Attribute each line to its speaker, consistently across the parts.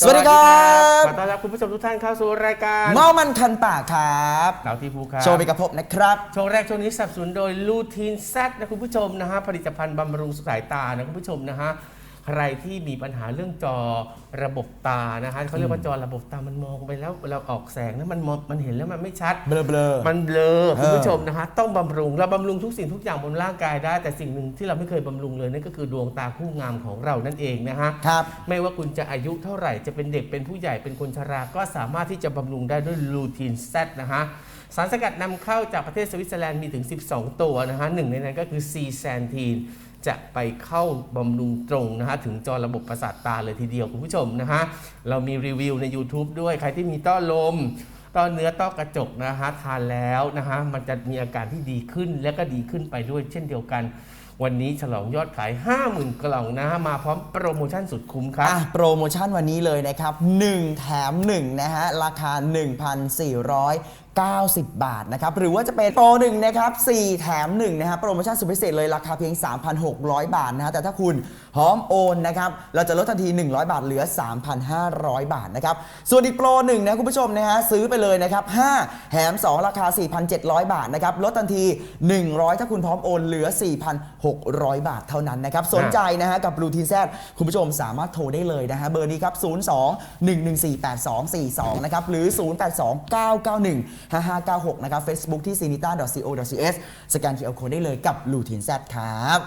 Speaker 1: สวัสดีครับ
Speaker 2: ขอต้อนรับคุณผู้ชมทุกท่านเข้าสู่รายการ
Speaker 1: เมามันคันปากครับ
Speaker 2: เต่าที่ภูครับ
Speaker 1: โชว์ไปกับผมนะครับ
Speaker 2: ช่วงแรกช่วงนี้สนับสนุนโดยลูทีนแซดนะคุณผู้ชมนะฮะผลิตภัณฑ์บำรุงสายตานะคุณผู้ชมนะฮะ ใครที่มีปัญหาเรื่องจอระบบตานะฮะเขาเรียกว่าจอระบบตามันมองไปแล้วเราออกแสงนะมันมองมันเห็นแล้วมันไม่ชัด
Speaker 1: เบลอเบลอ
Speaker 2: มันเบลอ
Speaker 1: เออ
Speaker 2: คุณผู้ชมนะฮะต้องบำรุงเราบำรุงทุกสิ่งทุกอย่างบนร่างกายได้ แต่สิ่งหนึ่งที่เราไม่เคยบำรุงเลยนั่นก็คือดวงตาคู่งามของเรานั่นเองนะฮะ
Speaker 1: ครับ
Speaker 2: ไม่ว่าคุณจะอายุเท่าไหร่จะเป็นเด็กเป็นผู้ใหญ่เป็นคนชราก็สามารถที่จะบำรุงได้ด้วยลูทีนแซนะฮะสารสกัดนำเข้าจากประเทศสวิตเซอร์แลนด์มีถึง 12 ตัวนะฮะหนึ่งในนั้นก็คือซีแซนทีน จะไปเข้าบำรุงตรงนะฮะถึงจอระบบประสาทตาเลยทีเดียวคุณผู้ชมนะฮะเรามีรีวิวใน YouTube ด้วยใครที่มีต้อลมต้อเนื้อต้อกระจกนะฮะทานแล้วนะฮะมันจะมีอาการที่ดีขึ้นและก็ดีขึ้นไปด้วยเช่นเดียวกันวันนี้ฉลองยอดขาย 50,000 กล่องนะฮะ มาพร้อมโปรโมชั่นสุดคุ้มครับ
Speaker 1: โปรโมชั่นวันนี้เลยนะครับ 1 แถม 1 นะฮะ ราคา 1,490 บาทนะครับ หรือว่าจะเป็นโปร1นะครับ 4 แถม1นะฮะโปรโมชั่นสุดพิเศษเลยราคาเพียง 3,600 บาทนะฮะแต่ถ้าคุณพร้อมโอนนะครับ เราจะลดทันที 100 บาทเหลือ 3,500 บาทนะครับ ส่วนอีกโปรหนึ่งนะคุณผู้ชมนะฮะซื้อไปเลยนะครับ 5 แถม 2 ราคา 4,700 บาทนะครับ ลดทันที 100 ถ้าคุณพร้อมโอนเหลือ 4,600 บาทเท่านั้นนะครับ สนใจใจนะฮะกับบลูทีนแซคุณผู้ชมสามารถโทรได้เลยนะฮะเบอร์นี้ครับ 02 114 8242 นะครับ หรือ 082 991 5596 นะครับ Facebook ที่ sinita.co.th สแกน QR Code ได้เลยกับลูทีนแซครับ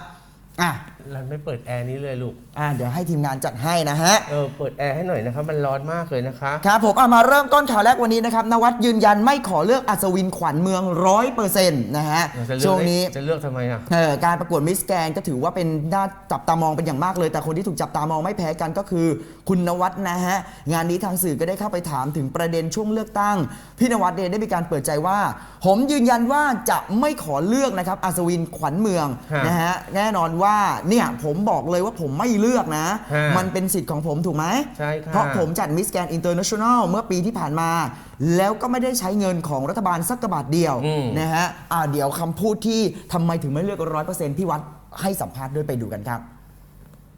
Speaker 1: อะ
Speaker 2: ราไม่เปิดแอร์นี้เลยลูก
Speaker 1: อะเดี๋ยวให้ทีมงานจัดให้นะฮะ
Speaker 2: เออ เปิดแอร์ให้หน่อยนะครับ มันร้อนมากเลยนะคะ
Speaker 1: ครับผมเอามาเริ่มต้นข่าวแรกวันนี้นะครับนวัดยืนยันไม่ขอเลือกอัศวินขวัญเมืองร้อยเปอร์เซ็นต์นะฮะ
Speaker 2: จะเลือก
Speaker 1: ช่วงนี้
Speaker 2: จะเลือกทำไมอะ
Speaker 1: เอ่อการประกวดมิสแกรนก็ถือว่าเป็นน่าจับตามองเป็นอย่างมากเลย แต่คนที่ถูกจับตามองไม่แพ้กันก็คือคุณนวัดนะฮะ งานนี้ทางสื่อก็ได้เข้าไปถามถึงประเด็นช่วงเลือกตั้ง พี่นวัดเนี่ยได้มีการเปิดใจว่า ผมยืนยันว่าจะไม่ขอเลือกนะครับอัศวินขวัญเมือง
Speaker 2: ฮะ
Speaker 1: นะฮะแน่นอนว่าเนี่ยผมบอกเลยว่าผมไม่เลือกนะ
Speaker 2: ฮะ
Speaker 1: มันเป็นสิทธิ์ของผมถูกไหม
Speaker 2: ใช่ค่ะ
Speaker 1: เพราะผมจัดมิสแกรนอินเตอร์เนชั่นแนลเมื่อปีที่ผ่านมา แล้วก็ไม่ได้ใช้เงินของรัฐบาลสักกระบาทเดียว
Speaker 2: อืม
Speaker 1: นะฮะอ่าเดี๋ยวคำพูดที่ทำไมถึงไม่เลือกร้อยเปอร์เซ็นต์พี่วัดให้สัมภาษณ์ด้วยไปดูกันครับ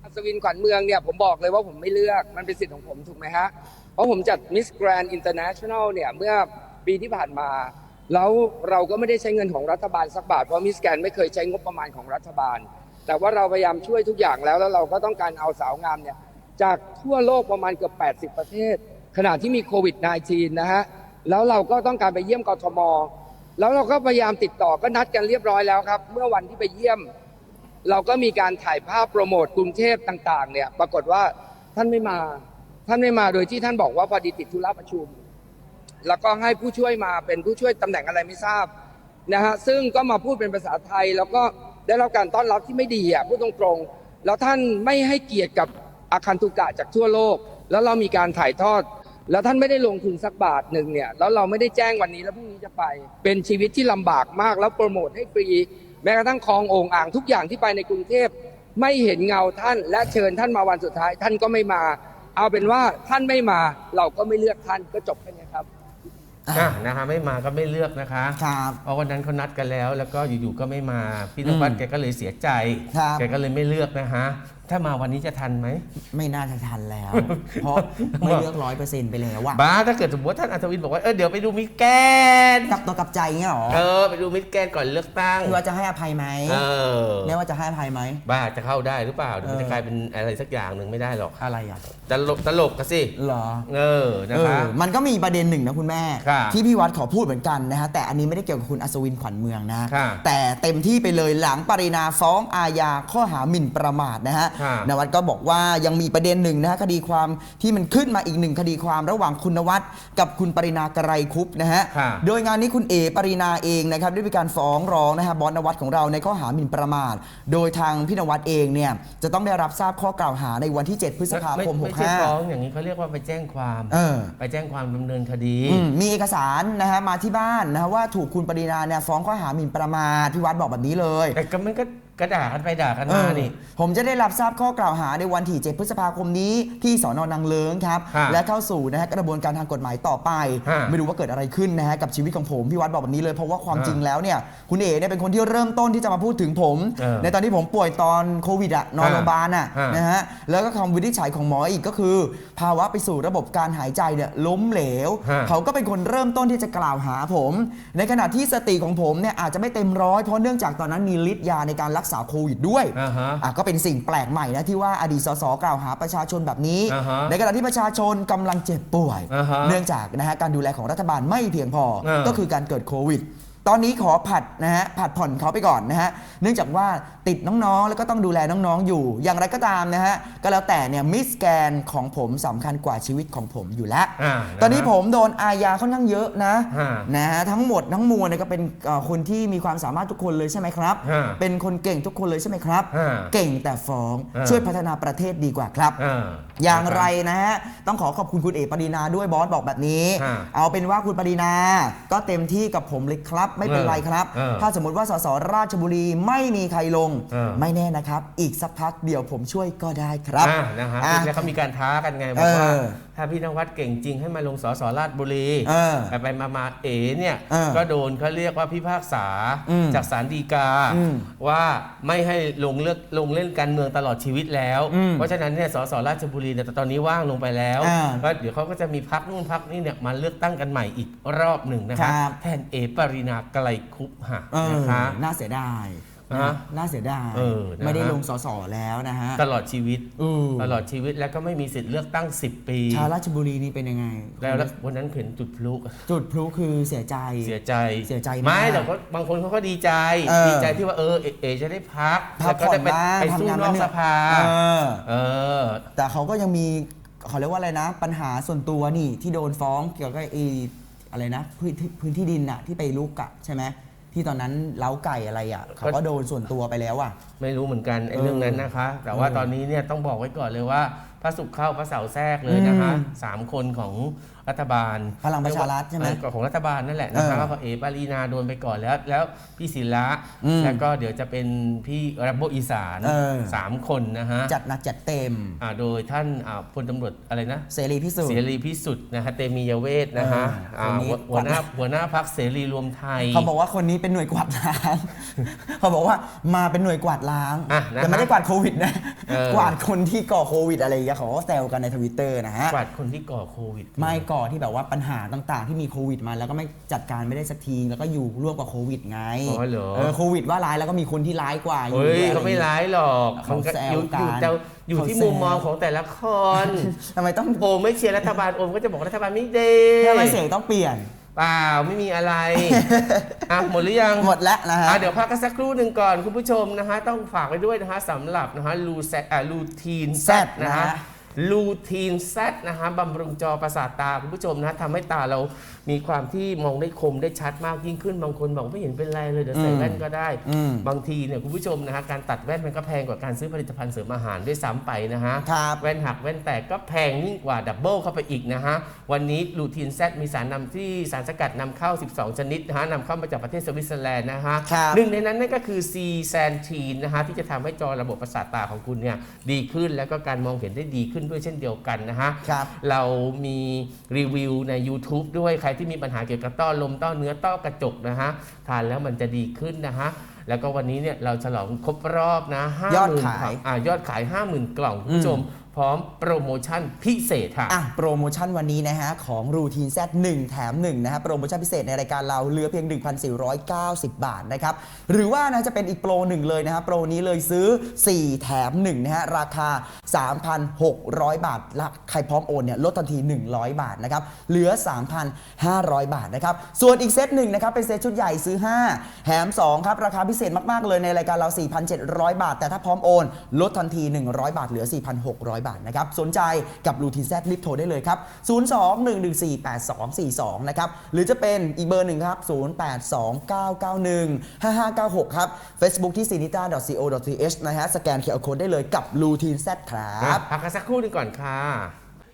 Speaker 3: อัศวินขวัญเมืองเนี่ยผมบอกเลยว่าผมไม่เลือกมันเป็นสิทธิ์ของผมถูกไหมฮะ เพราะผมจัด Miss Grand International เนี่ย เมื่อปีที่ผ่านมา แล้วเราก็ไม่ได้ใช้เงินของรัฐบาลสักบาท เพราะ Miss Grand ไม่เคยใช้งบประมาณของรัฐบาล แต่ว่าเราพยายามช่วยทุกอย่างแล้ว แล้วเราก็ต้องการเอาสาวงามเนี่ยจากทั่วโลกประมาณเกือบ 80 ประเทศ ขณะที่มีโควิด -19 นะฮะ แล้วเราก็ต้องการไปเยี่ยมกทม แล้วเราก็พยายามติดต่อก็นัดกันเรียบร้อยแล้วครับ เมื่อวันที่ไปเยี่ยม เราก็มีการถ่ายภาพโปรโมทกรุงเทพต่างๆ เนี่ย ปรากฏว่าท่านไม่มา ท่านไม่มาโดยที่ท่านบอกว่าพอดีติดธุระประชุม แล้วก็ให้ผู้ช่วยมาเป็นผู้ช่วยตำแหน่งอะไรไม่ทราบนะฮะ ซึ่งก็มาพูดเป็นภาษาไทยแล้วก็ ได้รับการต้อนรับที่ไม่ดีอะพูดตรงๆ แล้วท่านไม่ให้เกียรติกับอาคันตุกะจากทั่วโลก แล้วเรามีการถ่ายทอด แล้วท่านไม่ได้ลงทุนสักบาทหนึ่งเนี่ยแล้วเราไม่ได้แจ้งวันนี้แล้วพรุ่งนี้จะไป เป็นชีวิตที่ลำบากมากแล้วโปรโมทให้ฟรีแม้กระทั่งคลองโอ่งอ่างทุกอย่างที่ไปในกรุงเทพไม่เห็นเงาท่านและเชิญท่านมาวันสุดท้าย ท่านก็ไม่มา เอาเป็นว่าท่านไม่มาเราก็ไม่เลือกท่านก็จบแค่นี้ครับ
Speaker 2: อะนะฮะไม่มาก็ไม่เลือกนะคะ
Speaker 1: ครับ
Speaker 2: เพราะวันนั้นเขานัดกันแล้ว แล้วก็อยู่ๆก็ไม่มาพี่นวัด
Speaker 1: อืม
Speaker 2: แกก็เลยเสียใจ
Speaker 1: ครับ
Speaker 2: แกก็เลยไม่เลือกนะฮะ ถ้ามาวันนี้จะทันไหม
Speaker 1: ไม่น่าจะทันแล้ว เพราะไม่เลือกร้อยเปอร์เซ็นต์ไปแล้วอะ
Speaker 2: บ้าถ้าเกิดสมมติว่าท่านอัศวินบอกว่า เออเดี๋ยวไปดูมิสแกน
Speaker 1: กลับตัวกลับใจเงี้ยหรอ
Speaker 2: เออไปดูมิสแกนก่อนเลือกตั้ง
Speaker 1: พี่วัดจะให้อภัยไหม
Speaker 2: เออ
Speaker 1: แน่ว่าจะให้อภัยไหม
Speaker 2: บ้าจะเข้าได้หรือเปล่าเดี๋ยวมัน
Speaker 1: เออ
Speaker 2: จะกลายเป็นอะไรสักอย่างหนึ่งไม่ได้หรอก
Speaker 1: อะไรอะ
Speaker 2: ตลกตลกกันสิ
Speaker 1: เหรอ
Speaker 2: เออนะ
Speaker 1: เอ
Speaker 2: คะ
Speaker 1: อมันก็มีประเด็นหนึ่งนะคุณแม่
Speaker 2: ค่ะ
Speaker 1: ที่พี่วัดขอพูดเหมือนกันนะฮะแต่อันนี้ไม่ได้เกี่ยวกับคุณอัศวินขวัญเมืองนะ
Speaker 2: ค่ะ
Speaker 1: แต่เต็มที่ไปเลยหลังปรินาฟ้องอาญาข้อหาหมิ่นประมาทนะฮะ
Speaker 2: ค่ะ
Speaker 1: นวัดก็บอกว่ายังมีประเด็นหนึ่งนะฮะคดีความที่มันขึ้นมาอีกหนึ่งคดีความระหว่างคุณนวัดกับคุณปรินาไกรคุปนะฮะ
Speaker 2: ค่ะ
Speaker 1: โดยงานนี้คุณเอปรินาเองนะครับได้มีการฟ้องร้องนะฮะบอสนวัดของเราในข้อหาหมิ่นประมาทโดยทางพี่นวัดเองเนี่ยจะต้องได้รับทราบข้อกล่าวหาในวันที่ 7 พฤษภาคม
Speaker 2: ไม่ใช่
Speaker 1: 65
Speaker 2: ฟ้องอย่างนี้เขาเรียกว่าไปแจ้งความ
Speaker 1: เออ
Speaker 2: ไปแจ้งความดำเนินคดี
Speaker 1: อืมมีเอกสารนะฮะมาที่บ้านนะฮะว่าถูกคุณปรินาเนี่ยฟ้องข้อหาหมิ่นประมาทพี่วัดบอกแบบนี้เลย
Speaker 2: แต่ก็มันก็ ก็ด่ากันไปด่ากัน
Speaker 1: เอ
Speaker 2: มา
Speaker 1: อ
Speaker 2: นี่
Speaker 1: ผมจะได้รับทราบข้อกล่าวหาในวันที่ 7 พฤษภาคมนี้ที่สอนอนังเลิงครับ
Speaker 2: ฮะ
Speaker 1: และเข้าสู่นะฮะกระบวนการทางกฎหมายต่อไป
Speaker 2: ฮะ
Speaker 1: ไม่รู้ว่าเกิดอะไรขึ้นนะฮะกับชีวิตของผมพี่วัดบอกแบบนี้เลยเพราะว่าความ
Speaker 2: ฮะ
Speaker 1: จริงแล้วเนี่ยคุณเอ๋เนี่ยเป็นคนที่เริ่มต้นที่จะมาพูดถึงผม
Speaker 2: เออ
Speaker 1: ในตอนที่ผมป่วยตอนโควิดอะนอน
Speaker 2: ฮะ
Speaker 1: โรงพยาบาลอะ
Speaker 2: ฮะ
Speaker 1: นะฮะแล้วก็คำวินิจฉัยของหมออีกก็คือ ภาวะไปสู่ระบบการหายใจเนี่ยล้มเหลว
Speaker 2: ฮะ
Speaker 1: เขาก็เป็นคนเริ่มต้นที่จะกล่าวหาผม ในขณะที่สติของผมเนี่ยอาจจะไม่เต็มร้อยเพราะเนื่องจากตอนนั้นมีฤทธิ์ยาในการรักษาโควิดด้วย
Speaker 2: อ่าฮะ
Speaker 1: อะก็เป็นสิ่งแปลกใหม่นะที่ว่าอดีตสสกล่าวหาประชาชนแบบนี้
Speaker 2: อ่าฮะ
Speaker 1: ในขณะที่ประชาชนกำลังเจ็บป่วย
Speaker 2: อ่าฮะ
Speaker 1: เนื่องจากนะฮะการดูแลของรัฐบาลไม่เพียงพอ
Speaker 2: อ่า
Speaker 1: ก็คือการเกิดโควิด ตอนนี้ขอผัดนะฮะผัดผ่อนเขาไปก่อนนะฮะเนื่องจากว่าติดน้องๆ แล้วก็ต้องดูแลน้องๆอยู่ อย่างไรก็ตามนะฮะก็แล้วแต่เนี่ยมิสแกนของผมสำคัญกว่าชีวิตของผมอยู่แล้ว
Speaker 2: อ่า
Speaker 1: ตอนนี้ผมโดนอาญาค่อนข้างเยอะนะ
Speaker 2: ฮะ
Speaker 1: นะฮะทั้งหมดทั้งมวลเนี่ยก็เป็นเอ่อคนที่มีความสามารถทุกคนเลยใช่ไหมครับ
Speaker 2: ฮะ
Speaker 1: เป็นคนเก่งทุกคนเลยใช่ไหมครับ
Speaker 2: ฮะ
Speaker 1: เก่งแต่ฟ้อง
Speaker 2: ฮะ
Speaker 1: ช่วยพัฒนาประเทศดีกว่าครับ
Speaker 2: อ่า
Speaker 1: อย่างไรนะฮะต้องขอขอบคุณคุณเอกปรินาด้วยบอสบอกแบบนี้
Speaker 2: ฮะ
Speaker 1: เอาเป็นว่าคุณปรินาก็เต็มที่กับผมเลยครับไม่เป็น
Speaker 2: เออ
Speaker 1: ไรครับ
Speaker 2: เออ
Speaker 1: ถ้าสมมติว่าสสราชบุรีไม่มีใครลง
Speaker 2: เออ
Speaker 1: ไม่แน่นะครับ อีกสักพักเดี๋ยวผมช่วยก็ได้ครับ
Speaker 2: อ่านะฮะ
Speaker 1: อะ
Speaker 2: แล้วเขามีการท้ากันไงบอกว่า
Speaker 1: เออ
Speaker 2: ถ้าพี่นวัดเก่งจริงให้มาลงสสราชบุรี
Speaker 1: เออ
Speaker 2: ไปไปมามาเอ๋เนี่ย
Speaker 1: เออ
Speaker 2: ก็โดนเขาเรียกว่าพิพากษา
Speaker 1: อืม
Speaker 2: จากศาลฎีกา
Speaker 1: อืม
Speaker 2: ว่าไม่ให้ลงเลือกลงเล่นการเมืองตลอดชีวิตแล้ว
Speaker 1: อืม
Speaker 2: เพราะฉะนั้นเนี่ยสสราชบุรีเนี่ยตอนนี้ว่างลงไปแล้ว
Speaker 1: อ่า
Speaker 2: ก็เดี๋ยวเขาก็จะมีพักนู่นพักนี่เนี่ยมาเลือกตั้งกันใหม่อีกรอบหนึ่งนะ
Speaker 1: ค
Speaker 2: คะ
Speaker 1: รับ
Speaker 2: แทนเอปรินาไกลคุปหะ
Speaker 1: เออ
Speaker 2: นะคะ
Speaker 1: น่าเสียดาย
Speaker 2: ฮะ
Speaker 1: น่าเสียดาย
Speaker 2: เออนะฮะ
Speaker 1: ไม่ได้ลงสสแล้วนะฮะ
Speaker 2: ตลอดชีวิต
Speaker 1: อืม
Speaker 2: ตลอดชีวิตแล้วก็ไม่มีสิทธิ์เลือกตั้ง 10 ปี
Speaker 1: ชาวราชบุรีนี่เป็นยังไง
Speaker 2: แล้วแล้ววันนั้นเห็นจุดพลุ
Speaker 1: จุดพลุคือเสียใจ
Speaker 2: เสียใจ
Speaker 1: เสียใจมาก
Speaker 2: ไม่แต่ก็บางคนเขาก็ดีใจ
Speaker 1: เออ
Speaker 2: ดีใจที่ว่าเออเอเอจะได้พัก
Speaker 1: พัก
Speaker 2: แล้วก็ได้ไป
Speaker 1: ผ่อนบ้าง
Speaker 2: ไปสู้
Speaker 1: ทำงาน
Speaker 2: นอก
Speaker 1: มาเหนื่อย
Speaker 2: สภา
Speaker 1: เออ
Speaker 2: เออ
Speaker 1: แต่เขาก็ยังมีเขาเรียกว่าอะไรนะ ปัญหาส่วนตัวนี่ที่โดนฟ้องเกี่ยวกับไอ้อะไรนะพื้นที่พื้นที่ดินอะที่ไปลุกอะใช่ไหม ที่ตอนนั้นเล้าไก่อะไรอะเขาก็โดนส่วนตัวไปแล้วอะ
Speaker 2: ไม่รู้เหมือนกันไอ้
Speaker 1: เออ
Speaker 2: เรื่องนั้นนะคะ แต่ว่า
Speaker 1: เออ
Speaker 2: ตอนนี้เนี่ยต้องบอกไว้ก่อนเลยว่าพระสุขเข้าพระเสาแทรกเลยนะคะ
Speaker 1: อืม
Speaker 2: สามคนของรัฐบาล
Speaker 1: พลังประชารัฐใช่ไหม
Speaker 2: เออของรัฐบาลนั่นแหละนะคะ
Speaker 1: เออ
Speaker 2: ก็พอเอปารีนาโดนไปก่อนแล้ว แล้วพี่ศิละ
Speaker 1: อืม
Speaker 2: แล้วก็เดี๋ยวจะเป็นพี่รับบอีสาน
Speaker 1: เออ
Speaker 2: สามคนนะฮะ
Speaker 1: จัดหนักจัดเต็ม
Speaker 2: อ่าโดยท่านอ่าพลตำรวจอะไรนะ
Speaker 1: เสรีพิสุท
Speaker 2: เส
Speaker 1: ธิ์
Speaker 2: รีพิสุทธิ์นะฮะเตมียเวทนะฮะ
Speaker 1: เออ
Speaker 2: อ่า
Speaker 1: คนนี้
Speaker 2: หัวหัวหน้าหัวหน้าพักเสรีรวมไทย
Speaker 1: เขาบอกว่าคนนี้เป็นหน่วยกวาดล้างเขาบอกว่ามาเป็นหน่วยกวาดล้าง
Speaker 2: อะนะฮะ
Speaker 1: แต่ไม่ได้กวาดโควิดนะ
Speaker 2: เออ
Speaker 1: กวาดคนที่ก่อโควิดอะไรอย่างเงี้ยเขาก็แซวกันในทวิตเตอร์นะฮะ
Speaker 2: กวาดคนที่ก่อโควิด
Speaker 1: ไม่ก่อที่แบบว่าปัญหาต่างๆ ที่มีโควิดมาแล้วก็ไม่จัดการไม่ได้สักทีแล้วก็อยู่ร่วมกับโควิดไง
Speaker 2: อ๋อเหรอ
Speaker 1: เออโควิดว่าร้ายแล้วก็มีคนที่ร้ายกว่าอยู่
Speaker 2: เฮ้ย
Speaker 1: ด้วยอะ
Speaker 2: เขาไม่
Speaker 1: รอย่างงี้
Speaker 2: ร้ายหรอก
Speaker 1: เขา
Speaker 2: ก็
Speaker 1: แซว
Speaker 2: อยู่
Speaker 1: กัน
Speaker 2: อยู่แต่อยู่
Speaker 1: เขา
Speaker 2: ที่
Speaker 1: แซว
Speaker 2: มุมมองของแต่ละคน
Speaker 1: ทำไมต้อง
Speaker 2: โอมไม่เชียร์รัฐบาลโอมก็จะบอกรัฐบาลไม่ดี
Speaker 1: ทำไมเสียงต้องเปลี่ยน
Speaker 2: เปล่าไม่มีอะไรอะหมดหรือยัง
Speaker 1: หมดแล้วนะฮะ
Speaker 2: อะเดี๋ยวพักกันสักครู่หนึ่งก่อนคุณผู้ชมนะฮะ ต้องฝากไว้ด้วยนะฮะสำหรับนะฮะลูแซอ่าลูทีนแซ
Speaker 1: Z
Speaker 2: นะ
Speaker 1: นะ
Speaker 2: ฮะ
Speaker 1: ฮะ
Speaker 2: ลูทีนแซนะฮะบำรุงจอประสาทตาคุณผู้ชมนะทำให้ตาเรามีความที่มองได้คมได้ชัดมากยิ่งขึ้น บางคนบอกไม่เห็นเป็นไรเลยเดี๋ยวใส่แว่นก็ได้
Speaker 1: อืม
Speaker 2: บางทีเนี่ยคุณผู้ชมนะฮะการตัดแว่นมันก็แพงกว่าการซื้อผลิตภัณฑ์เสริมอาหารด้วยซ้ำไปนะฮะ
Speaker 1: ครับ
Speaker 2: แว่นหักแว่นแตกก็แพงยิ่งกว่าดับเบิลเข้าไปอีกนะฮะวันนี้ลูทีนแซมีสารนำที่สารสกัดนำเข้า 12 ชนิดนะฮะนำเข้ามาจากประเทศสวิตเซอร์แลนด์นะฮะ
Speaker 1: ครับ
Speaker 2: หนึ่งในนั้นนั่นก็คือซีแซนทีนนะฮะที่จะทำให้จอระบบประสาทตาของคุณเนี่ยดีขึ้นแล้วก็การมองเห็นได้ดีขึ้นด้วยเช่นเดียวกันนะฮะ
Speaker 1: ครับ
Speaker 2: เรามีรีวิวใน YouTube ด้วยใครที่มีปัญหาเกี่ยวกับต้อลมต้อเนื้อต้อกระจกนะฮะทานแล้วมันจะดีขึ้นนะฮะแล้วก็วันนี้เนี่ยเราฉลองครบรอบนะ50,000
Speaker 1: ยอดขาย
Speaker 2: อ่ายอดขาย 50,000 กล่องคุณผู้ชม พร้อมโปรโมชั่นพิเศษค่ะ
Speaker 1: อะโปรโมชั่นวันนี้นะฮะ ของรูทีนแซ1แถม 1 นะฮะ โปรโมชั่นพิเศษในรายการเราเหลือเพียง 1,490 บาทนะครับ หรือว่านะจะเป็นอีกโปรหนึ่งเลยนะฮะ โปรนี้เลยซื้อ 4 แถม 1 นะฮะ ราคา 3,600 บาทละใครพร้อมโอนเนี่ยลดทันที 100 บาทนะครับ เหลือ 3,500 บาทนะครับ ส่วนอีกเซตหนึ่งนะครับ เป็นเซตชุดใหญ่ซื้อ 5 แถม 2 ครับ ราคาพิเศษมากๆเลยในรายการเรา 4,700 บาท แต่ถ้าพร้อมโอนลดทันที 100 บาทเหลือ 4,600บาทนะครับ สนใจกับลูทีนแซรีบโทรได้เลยครับ 02-114-8242 นะครับ หรือจะเป็นอีกเบอร์หนึ่งครับ 0829915596 ครับ Facebook ที่ sinita.co.th นะฮะ สแกนเคอร์โคดได้เลยกับลูทีนแซครับ
Speaker 2: พักกันสักครู่หนึงก่อนค่ะ